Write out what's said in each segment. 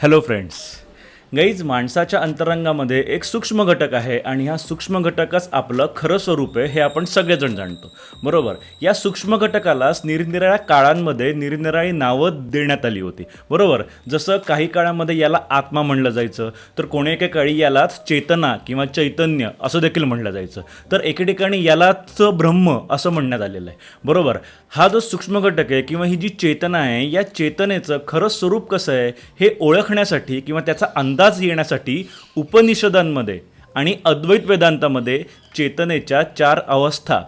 hello friends. Guys माणसाच्या अंतरंगामध्ये एक सूक्ष्म घटक आहे आणि ह्या सूक्ष्म घटकच आपलं खरं स्वरूप आहे हे आपण सगळेजण जाणतो. बरोबर? या सूक्ष्म घटकालाच निरनिराळ्या काळांमध्ये निरनिराळी नावं देण्यात आली होती. बरोबर? जसं काही काळामध्ये याला आत्मा म्हणलं जायचं तर कोणी एके काळी यालाच चेतना किंवा चैतन्य असं देखील म्हणलं जायचं. तर एके ठिकाणी यालाच ब्रह्म असं म्हणण्यात आलेलं आहे. बरोबर? हा जो सूक्ष्म घटक आहे किंवा ही जी चेतना आहे या चेतनेचं खरं स्वरूप कसं आहे हे ओळखण्यासाठी किंवा त्याचा अंत अंदाज येण्यासाठी उपनिषदांमध्ये आणि अद्वैत वेदांतामध्ये चेतनेच्या चार अवस्था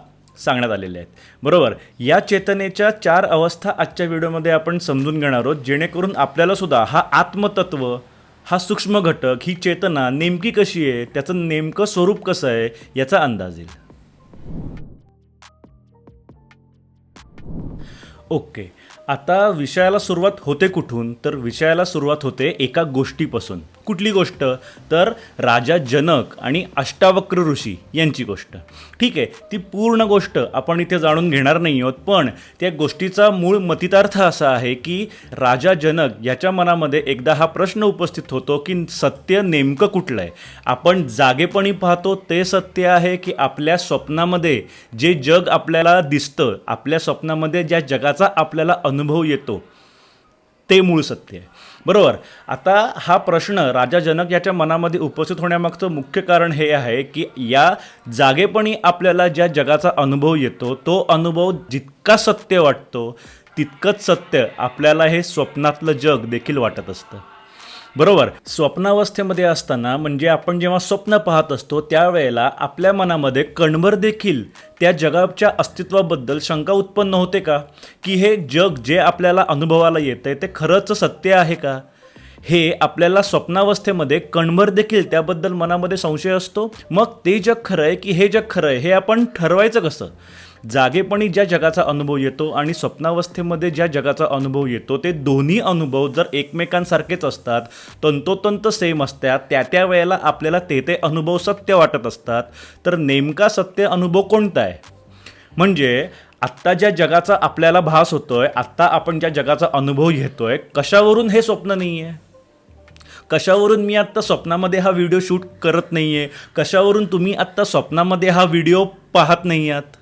सांगण्यात आलेल्या आहेत. बरोबर? या चेतनेच्या चार अवस्था आजच्या व्हिडिओमध्ये आपण समजून घेणार आहोत. जेणेकरून आपल्याला सुद्धा हा आत्मतत्व हा सूक्ष्म घटक ही चेतना नेमकी कशी आहे त्याचं नेमकं स्वरूप कसं आहे याचा अंदाज येईल. ओके. आता विषयाला सुरुवात होते कुठून? तर विषयाला सुरुवात होते एका गोष्टीपासून. कुठली गोष्ट? तर राजा जनक आणि अष्टावक्र ऋषी यांची गोष्ट. ठीक आहे ती पूर्ण गोष्ट आपण इथे जाणून घेणार नाही आहोत पण त्या गोष्टीचा मूळ मतितार्थ असा आहे की राजा जनक याच्या मनामध्ये एकदा हा प्रश्न उपस्थित होतो की सत्य नेमकं कुठलं आहे? आपण जागेपणी पाहतो ते सत्य आहे की आपल्या स्वप्नामध्ये जे जग आपल्याला दिसतं आपल्या स्वप्नामध्ये ज्या जगाचा आपल्याला अनुभव येतो ते मूळ सत्य आहे. बरोबर? आता हा प्रश्न राजा जनक याच्या मनामध्ये उपस्थित होण्यामागचं मुख्य कारण हे आहे की या जागेपणी आपल्याला ज्या जगाचा अनुभव येतो तो अनुभव जितका सत्य वाटतो तितकंच सत्य आपल्याला हे स्वप्नातलं जग देखील वाटत असतं. बरोबर. स्वप्नावस्थेमध्ये असताना म्हणजे आपण जेव्हा स्वप्न पाहत असतो त्यावेळेला आपल्या मनामध्ये कणभर देखील त्या जगाच्या अस्तित्वाबद्दल शंका उत्पन्न होते का? की हे जग जे आपल्याला अनुभवाला येतं आहे ते खरंच सत्य आहे का? हे आपल्याला स्वप्नावस्थेमध्ये कणभर देखील त्याबद्दल मनामध्ये संशय असतो? मग ते जग खरं आहे की हे जग खरं आहे हे आपण ठरवायचं कसं? जागेपणी ज्या जगाचा अनुभव येतो आणि स्वप्नावस्थेमध्ये ज्या जगाचा अनुभव येतो ते दोन्ही अनुभव जर एकमेकांसारखेच असतात तंतोतंत सेम असतात त्या त्या वेळेला आपल्याला ते ते अनुभव सत्य वाटत असतात. तर नेमका सत्य अनुभव कोणता आहे? म्हणजे आत्ता ज्या जगाचा आपल्याला भास होतोय आत्ता आपण ज्या जगाचा अनुभव घेतोय कशावरून हे स्वप्न नाही आहे कशावरून मी आत्ता स्वप्नामध्ये हा व्हिडिओ शूट करत नाही आहे कशावरून तुम्ही आत्ता स्वप्नामध्ये हा व्हिडिओ पाहत नाही आहात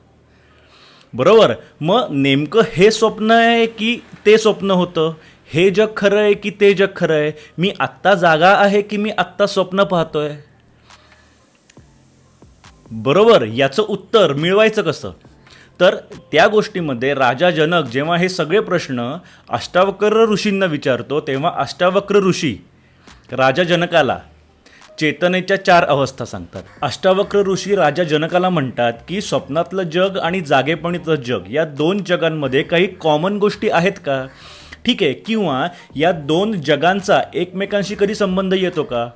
बरोबर? मग नेमकं हे स्वप्न आहे की ते स्वप्न होतं? हे जग खरं आहे की ते जग खरं आहे? मी आत्ता जागा आहे की मी आत्ता स्वप्न पाहतोय? बरोबर याचं उत्तर मिळवायचं कसं? तर त्या गोष्टीमध्ये राजा जनक जेव्हा हे सगळे प्रश्न अष्टावक्र ऋषींना विचारतो तेव्हा अष्टावक्र ऋषी राजा जनकाला चेतनेच्या चार अवस्था सांगतात. अष्टावक्र ऋषी राजा जनकाला म्हणतात की स्वप्नातलं जग आणि जागेपणीचं जग या दोन जगांमध्ये काही कॉमन गोष्टी आहेत का? ठीक आहे किंवा या दोन जगांचा एकमेकांशी कधी संबंध येतो का?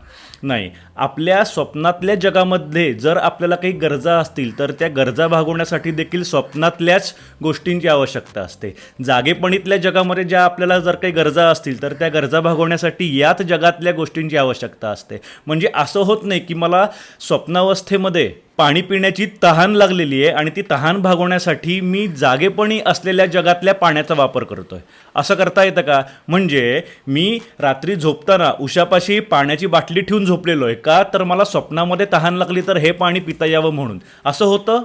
नाही. आपल्या स्वप्नातल्या जगामध्ये जर आपल्याला काही गरजा असतील तर त्या गरजा भागवण्यासाठी देखील स्वप्नातल्याच गोष्टींची आवश्यकता असते. जागेपणीतल्या जगामध्ये ज्या आपल्याला जर काही गरजा असतील तर त्या गरजा भागवण्यासाठी याच जगातल्या गोष्टींची आवश्यकता असते. म्हणजे असं होत नाही की मला स्वप्नावस्थेमध्ये पाणी पिण्याची तहान लागलेली आहे आणि ती तहान भागवण्यासाठी मी जागेपणी असलेल्या जगातल्या पाण्याचा वापर करतोय. असं करता येतं का? म्हणजे मी रात्री झोपताना उशापाशी पाण्याची बाटली ठेवून झोपलेलो आहे. का? तर मला स्वप्नामध्ये तहान लागली तर हे पाणी पिता यावं म्हणून. असं होतं?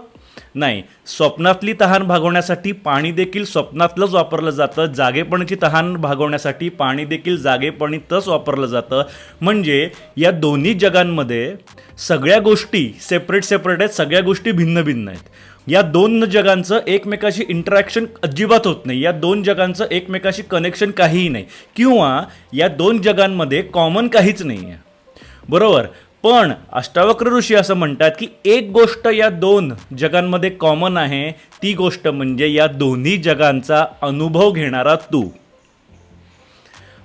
नाही. स्वप्नातली तहान भागवण्यासाठी पाणी देखील स्वप्नातलंच वापरलं जातं. जागेपणीची तहान भागवण्यासाठी पाणी देखील जागेपणीतच वापरलं जातं. म्हणजे या दोन्ही जगांमध्ये सगळ्या गोष्टी सेपरेट सेपरेट आहेत. सगळ्या गोष्टी भिन्न भिन्न आहेत. या दोन जगांचं एकमेकाशी इंटरॅक्शन अजिबात होत नाही. या दोन जगांचं एकमेकाशी कनेक्शन काहीही नाही. किंवा या दोन जगांमध्ये कॉमन काहीच नाही आहे बरोबर. पण अष्टावक्र ऋषी असं म्हणतात की एक गोष्ट या दोन जगांमध्ये कॉमन आहे ती गोष्ट म्हणजे या दोन्ही जगांचा अनुभव घेणारा तू.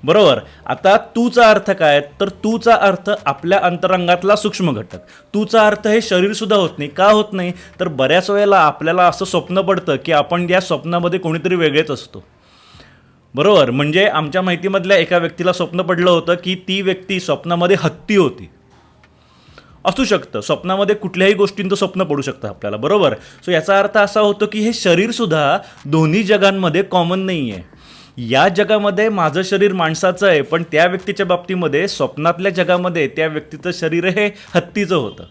बरोबर. आता तूचा अर्थ काय? तर तूचा अर्थ आपल्या अंतरंगातला सूक्ष्म घटक. तूचा अर्थ हे शरीर सुद्धा होत नाही. का होत नाही? तर बऱ्याच वेळेला आपल्याला असं स्वप्न पडतं की आपण या स्वप्नामध्ये कोणीतरी वेगळेच असतो. बरोबर. म्हणजे आमच्या माहितीमधल्या एका व्यक्तीला स्वप्न पडलं होतं की ती व्यक्ती स्वप्नामध्ये हत्ती होती. असू शकतं. स्वप्नामध्ये कुठल्याही गोष्टींचं स्वप्न पडू शकतं आपल्याला. बरोबर? सो याचा अर्थ असा होतो की हे शरीरसुद्धा दोन्ही जगांमध्ये कॉमन नाही आहे या जगामध्ये माझं शरीर माणसाचं आहे पण त्या व्यक्तीच्या बाबतीमध्ये स्वप्नातल्या जगामध्ये त्या व्यक्तीचं शरीर हे हत्तीचं होतं.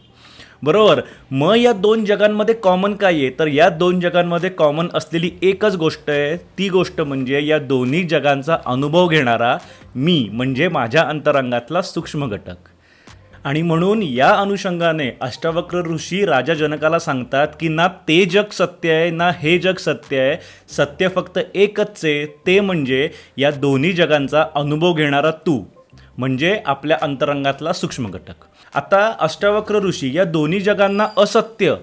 बरोबर. मग या दोन जगांमध्ये कॉमन काय आहे? तर या दोन जगांमध्ये कॉमन असलेली एकच गोष्ट आहे. ती गोष्ट म्हणजे या दोन्ही जगांचा अनुभव घेणारा मी म्हणजे माझ्या अंतरंगातला सूक्ष्म घटक. आणि म्हणून या अनुषंगाने अष्टावक्र ऋषी राजा जनकाला सांगतात की ना ते जग सत्य आहे ना हे जग सत्य आहे. सत्य फक्त एकच आहे. ते म्हणजे या दोन्ही जगांचा अनुभव घेणारा तू म्हणजे आपल्या अंतरंगातला सूक्ष्म घटक. आता अष्टावक्र ऋषी या दोन्ही जगांना असत्य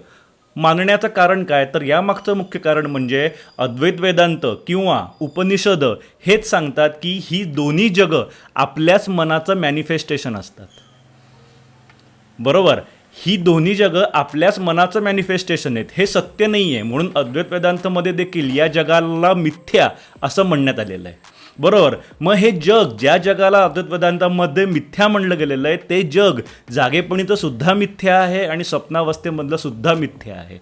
मानण्याचं कारण काय? तर यामागचं मुख्य कारण म्हणजे अद्वैत वेदांत किंवा उपनिषद हेच सांगतात की ही दोन्ही जगं आपल्याच मनाचं मॅनिफेस्टेशन असतात. बरोबर? ही दोन्ही जगं आपल्याच मनाचं मॅनिफेस्टेशन आहेत. हे सत्य नाही आहे म्हणून अद्वैत वेदांतमध्ये देखील या जगाला मिथ्या असं म्हणण्यात आलेलं आहे. बरोबर. मग हे जग ज्या जगाला अद्वैतवेदांतामध्ये मिथ्या म्हणलं गेलेलं आहे ते जग जागेपणीचं सुद्धा मिथ्या आहे आणि स्वप्नावस्थेमधलं सुद्धा मिथ्या आहे.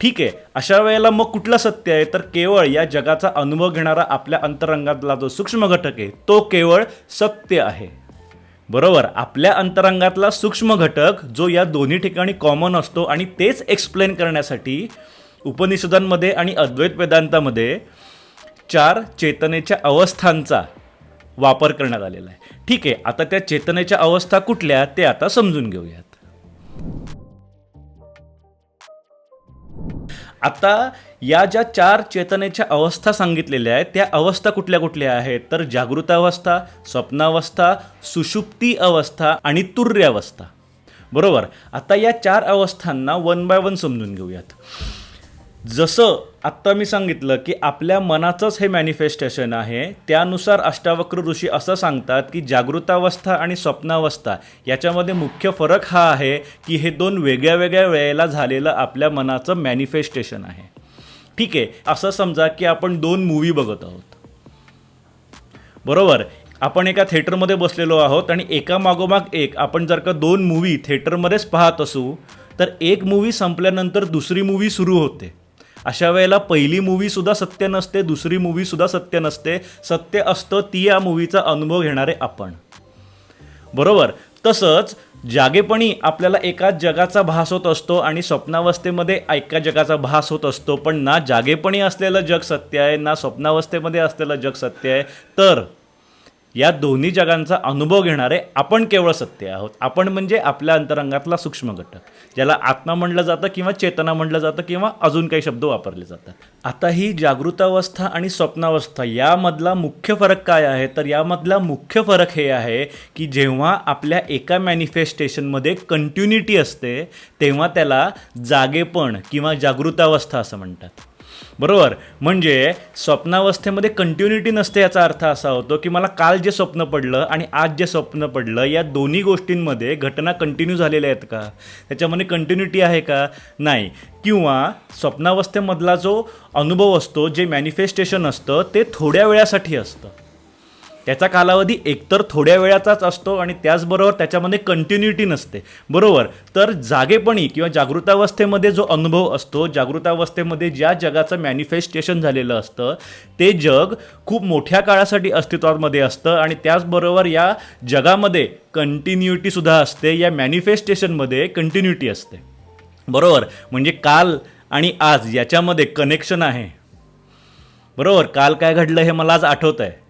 ठीक आहे. अशा वेळेला मग कुठलं सत्य आहे? तर केवळ या जगाचा अनुभव घेणारा आपल्या अंतरंगातला जो सूक्ष्म घटक आहे तो केवळ सत्य आहे. बरोबर. आपल्या अंतरंगातला सूक्ष्म घटक जो या दोन्ही ठिकाणी कॉमन असतो आणि तेच एक्सप्लेन करण्यासाठी उपनिषदांमध्ये आणि अद्वैत वेदांतामध्ये चार चेतनेच्या अवस्थांचा वापर करण्यात आलेला आहे. ठीक आहे आता त्या चेतनेच्या अवस्था कुठल्या ते आता समजून घेऊयात. आता या ज्या चार चेतनेच्या अवस्था सांगितलेल्या आहेत त्या अवस्था कुठल्या कुठल्या आहेत? तर जागृतावस्था स्वप्नावस्था सुषुप्ती अवस्था आणि तुर्यावस्था. बरोबर? आता या चार अवस्थांना वन बाय वन समजून घेऊयात. जसं आत्ता मी सांगितलं की आपल्या मनाचंच हे मॅनिफेस्टेशन आहे त्यानुसार अष्टावक्र ऋषी असं सांगतात की जागृतावस्था आणि स्वप्नावस्था याच्यामध्ये मुख्य फरक हा आहे की हे दोन वेगळ्या वेगळ्या वेळेला झालेलं आपल्या मनाचं मॅनिफेस्टेशन आहे. ठीक आहे असं समजा की आपण दोन मूवी बघत आहोत. बरोबर? आपण एका थिएटरमध्ये बसलेलो आहोत आणि एका मागोमाग एक आपण जर का दोन मूवी थिएटरमध्येच पाहत असू तर एक मूवी संपल्यानंतर दुसरी मूवी सुरू होते. अशा वेळेला पहिली मूवीसुद्धा सत्य नसते दुसरी मूवीसुद्धा सत्य नसते. सत्य असतं ती या मूवीचा अनुभव घेणारे आपण. बरोबर? तसंच जागेपणी आपल्याला एकाच जगाचा भास होत असतो आणि स्वप्नावस्थेमध्ये एका जगाचा भास होत असतो. पण ना जागेपणी असलेलं जग सत्य आहे ना स्वप्नावस्थेमध्ये असलेलं जग सत्य आहे. तर या दोन्ही जगांचा अनुभव घेणारे आपण केवळ सत्य आहोत. आपण म्हणजे आपल्या अंतरंगातला सूक्ष्म घटक ज्याला आत्मा म्हणलं जातं किंवा चेतना म्हणलं जातं किंवा अजून काही शब्द वापरले जातात. आता ही जागृतावस्था आणि स्वप्नावस्था यामधला मुख्य फरक काय आहे? तर यामधला मुख्य फरक हे आहे की जेव्हा आपल्या एका मॅनिफेस्टेशनमध्ये कंटिन्युटी असते तेव्हा त्याला जागेपण किंवा जागृतावस्था असं म्हणतात. बरोबर? म्हणजे स्वप्नावस्थेमध्ये कंटिन्युटी नसते याचा अर्थ असा होतो की मला काल जे स्वप्न पडलं आणि आज जे स्वप्न पडलं या दोन्ही गोष्टींमध्ये घटना कंटिन्यू झालेल्या आहेत का? त्याच्यामध्ये कंटिन्युटी आहे का? नाही. किंवा स्वप्नावस्थेमधला जो अनुभव असतो जे मॅनिफेस्टेशन असतं ते थोड्या वेळासाठी असतं. त्याचा कालावधी एकतर थोड्या वेळाचाच असतो आणि त्याचबरोबर त्याच्यामध्ये कंटिन्युटी नसते. बरोबर? तर जागेपणी किंवा जागृतावस्थेमध्ये जो अनुभव असतो जागृतावस्थेमध्ये ज्या जगाचं मॅनिफेस्टेशन झालेलं असतं ते जग खूप मोठ्या काळासाठी अस्तित्वामध्ये असतं आणि त्याचबरोबर या जगामध्ये कंटिन्युटीसुद्धा असते या मॅनिफेस्टेशनमध्ये कंटिन्युटी असते. बरोबर? म्हणजे काल आणि आज याच्यामध्ये कनेक्शन आहे. बरोबर? काल काय घडलं हे मला आज आठवत आहे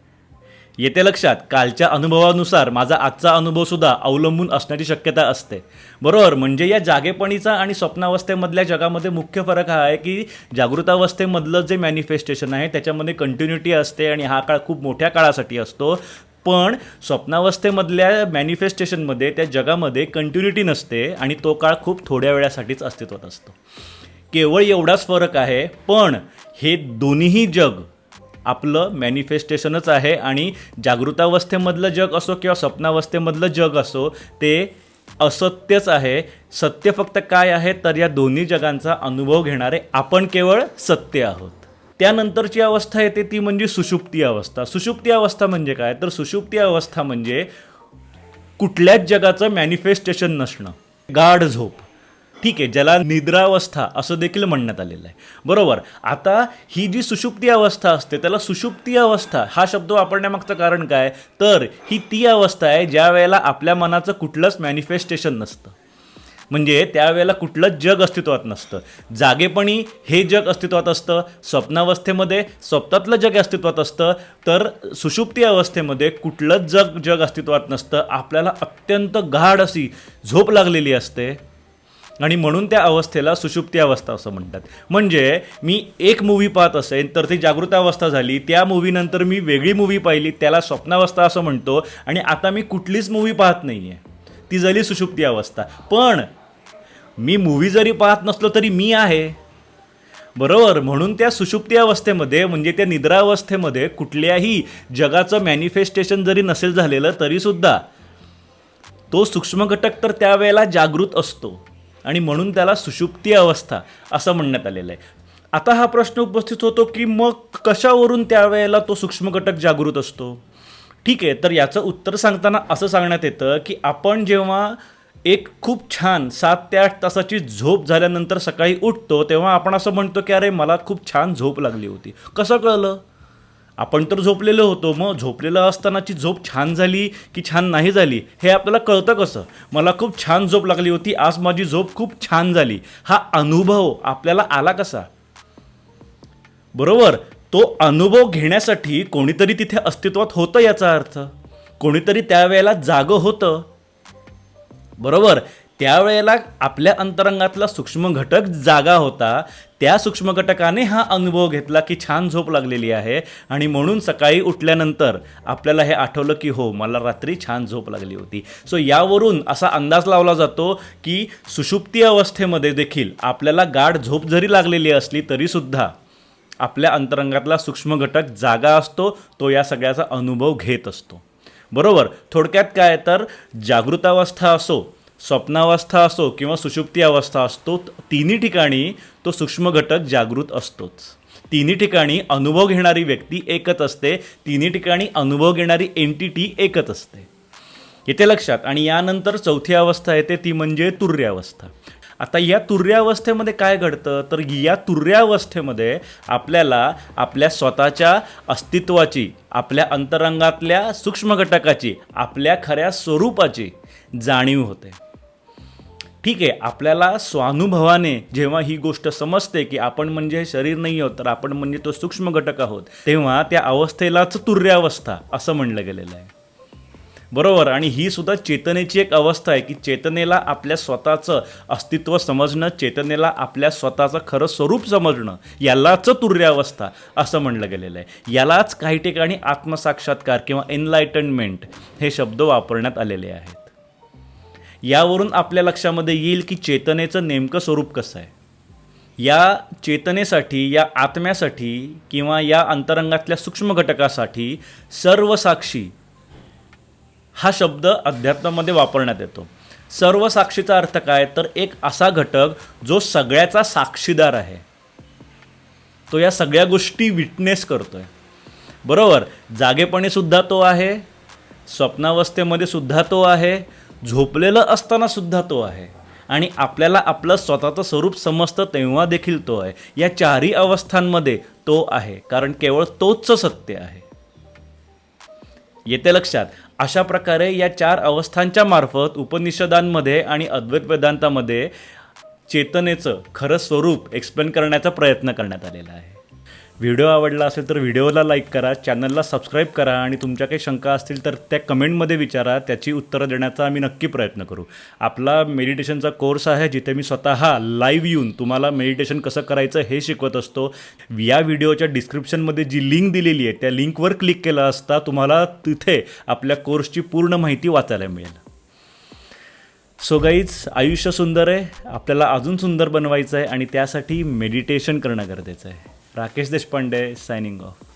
येते लक्षात कालच्या अनुभवानुसार माझा आजचा अनुभवसुद्धा अवलंबून असण्याची शक्यता असते. बरोबर म्हणजे या जागेपणीचा आणि स्वप्नावस्थेमधल्या जगामध्ये मुख्य फरक हा आहे की जागृतावस्थेमधलं जे मॅनिफेस्टेशन आहे त्याच्यामध्ये कंटिन्युटी असते आणि हा काळ खूप मोठ्या काळासाठी असतो. पण स्वप्नावस्थेमधल्या मॅनिफेस्टेशनमध्ये त्या जगामध्ये कंटिन्युटी नसते आणि तो काळ खूप थोड्या वेळासाठीच अस्तित्वात असतो. केवळ एवढाच फरक आहे पण हे दोन्हीही जग आपलं मॅनिफेस्टेशनच आहे आणि जागृतावस्थेमधलं जग असो किंवा स्वप्नावस्थेमधलं जग असो ते असत्यच आहे. सत्य फक्त काय आहे? तर या दोन्ही जगांचा अनुभव घेणारे आपण केवळ सत्य आहोत. त्यानंतरची अवस्था येते ती म्हणजे सुषुप्ती अवस्था. सुषुप्ती अवस्था म्हणजे काय? तर सुषुप्ती अवस्था म्हणजे कुठल्याच जगाचं मॅनिफेस्टेशन नसणं. गाढ झोप. ठीक आहे ज्याला निद्रावस्था असं देखील म्हणण्यात आलेलं आहे. बरोबर? आता ही जी सुषुप्ती अवस्था असते त्याला सुषुप्ती अवस्था हा शब्द वापरण्यामागचं कारण काय? तर ही ती अवस्था आहे ज्या वेळेला आपल्या मनाचं कुठलंच मॅनिफेस्टेशन नसतं. म्हणजे त्यावेळेला कुठलंच जग अस्तित्वात नसतं. जागेपणी हे जग अस्तित्वात असतं स्वप्नावस्थेमध्ये स्वप्नातलं जग अस्तित्वात असतं तर सुषुप्ती अवस्थेमध्ये कुठलंच जग जग अस्तित्वात नसतं. आपल्याला अत्यंत गाढ अशी झोप लागलेली असते. आणि म्हणून त्या अवस्थेला सुषुप्ती अवस्था असं म्हणतात. म्हणजे मी एक मूव्ही पाहत असेल तर ती जागृतावस्था झाली. त्या मूवीनंतर मी वेगळी मूव्ही पाहिली त्याला स्वप्नावस्था असं म्हणतो. आणि आता मी कुठलीच मूव्ही पाहत नाही आहे ती झाली सुषुप्ती अवस्था. पण मी मूव्ही जरी पाहत नसलो तरी मी आहे. बरोबर? म्हणून त्या सुषुप्ती अवस्थेमध्ये म्हणजे त्या निद्रावस्थेमध्ये कुठल्याही जगाचं मॅनिफेस्टेशन जरी नसेल झालेलं तरीसुद्धा तो सूक्ष्म घटक तर त्यावेळेला जागृत असतो. आणि म्हणून त्याला सुषुप्ती अवस्था असं म्हणण्यात आलेलं आहे. आता हा प्रश्न उपस्थित होतो की मग कशावरून त्यावेळेला तो सूक्ष्म घटक जागृत असतो? ठीक आहे तर याचं उत्तर सांगताना असं सांगण्यात येतं की आपण जेव्हा एक खूप छान सात ते आठ तासाची झोप झाल्यानंतर सकाळी उठतो तेव्हा आपण असं म्हणतो की अरे मला खूप छान झोप लागली होती. कसं कळलं? आपण तर झोपलेलो होतो. मग झोपलेलं असतानाची झोप छान झाली की छान नाही झाली हे आपल्याला कळतं कसं? मला खूप छान झोप लागली होती आज माझी झोप खूप छान झाली. हा अनुभव आपल्याला आला कसा? बरोबर तो अनुभव घेण्यासाठी कोणीतरी तिथे अस्तित्वात होतं याचा अर्थ? कोणीतरी त्यावेळेला जागं होतं? बरोबर त्यावेळेला आपल्या अंतरंगातला सूक्ष्म घटक जागा होता. त्या सूक्ष्म घटकाने हा अनुभव घेतला की छान झोप लागलेली आहे. आणि म्हणून सकाळी उठल्यानंतर आपल्याला हे आठवलं की हो मला रात्री छान झोप लागली होती. सो यावरून असा अंदाज लावला जातो की सुषुप्ती अवस्थेमध्ये देखील आपल्याला गाढ झोप जरी लागलेली असली तरीसुद्धा आपल्या अंतरंगातला सूक्ष्म घटक जागा असतो तो या सगळ्याचा अनुभव घेत असतो. बरोबर? थोडक्यात काय तर जागृतावस्था असो स्वप्नावस्था असो किंवा सुषुप्ती अवस्था असतो तिन्ही ठिकाणी तो सूक्ष्म घटक जागृत असतोच. तिन्ही ठिकाणी अनुभव घेणारी व्यक्ती एकच असते तिन्ही ठिकाणी अनुभव घेणारी एंटिटी एकच असते. येते लक्षात आणि यानंतर चौथी अवस्था येते ती म्हणजे तुर्यावस्था. आता या तुर्यावस्थेमध्ये काय घडतं? तर या तुर्यावस्थेमध्ये आपल्याला आपल्या स्वतःच्या अस्तित्वाची आपल्या अंतरंगातल्या सूक्ष्म घटकाची आपल्या खऱ्या स्वरूपाची जाणीव होते. ठीक आहे आपल्याला स्वानुभवाने जेव्हा ही गोष्ट समजते की आपण म्हणजे शरीर नाही आहोत तर आपण म्हणजे तो सूक्ष्म घटक आहोत तेव्हा त्या अवस्थेलाच तुर्यावस्था असं म्हणलं गेलेलं आहे. बरोबर आणि ही सुद्धा चेतनेची एक अवस्था आहे की चेतनेला आपल्या स्वतःचं अस्तित्व समजणं चेतनेला आपल्या स्वतःचं खरं स्वरूप समजणं यालाच तुर्यावस्था असं म्हणलं गेलेलं आहे. यालाच काही ठिकाणी आत्मसाक्षात्कार किंवा एनलायटनमेंट हे शब्द वापरण्यात आलेले आहेत. यावरून आपल्या लक्षामध्ये येईल की चेतनेचं नेमकं स्वरूप कसं आहे. या चेतनेसाठी या आत्म्यासाठी किंवा या अंतरंगातल्या सूक्ष्म घटकासाठी सर्व साक्षी हा शब्द अध्यात्मामध्ये वापरण्यात येतो. सर्व साक्षीचा अर्थ काय? तर एक असा घटक जो सगळ्याचा साक्षीदार आहे. तो या सगळ्या गोष्टी विटनेस करतोय. बरोबर? जागेपणी सुद्धा तो आहे. स्वप्नावस्थेमध्ये सुद्धा तो आहे. झोपलेलं असताना सुद्धा तो आहे. आणि आपल्याला आपलं स्वतःचं स्वरूप समजतं तेव्हा देखील तो आहे. या चारही अवस्थांमध्ये तो आहे. कारण केवळ तोच सत्य आहे. येते लक्षात. अशा प्रकारे या चार अवस्थांच्या मार्फत उपनिषदांमध्ये आणि अद्वैत वेदांतामध्ये चेतनेचं खरं स्वरूप एक्सप्लेन करण्याचा प्रयत्न करण्यात आलेला आहे. व्हिडिओ आवडला असेल तर व्हिडिओला लाईक करा चॅनलला सबस्क्राईब करा आणि तुमच्या काही शंका असतील तर त्या कमेंटमध्ये विचारा त्याची उत्तरं देण्याचा आम्ही नक्की प्रयत्न करू. आपला मेडिटेशनचा कोर्स आहे जिथे मी स्वतः लाईव्ह येऊन तुम्हाला मेडिटेशन कसं करायचं हे शिकवत असतो. या व्हिडिओच्या डिस्क्रिप्शनमध्ये जी लिंक दिलेली आहे त्या लिंकवर क्लिक केलं असता तुम्हाला तिथे आपल्या कोर्सची पूर्ण माहिती वाचायला मिळेल. सो गाईज आयुष्य सुंदर आहे आपल्याला अजून सुंदर बनवायचं आहे आणि त्यासाठी मेडिटेशन करणं गरजेचं आहे. Rakesh Deshpande signing off.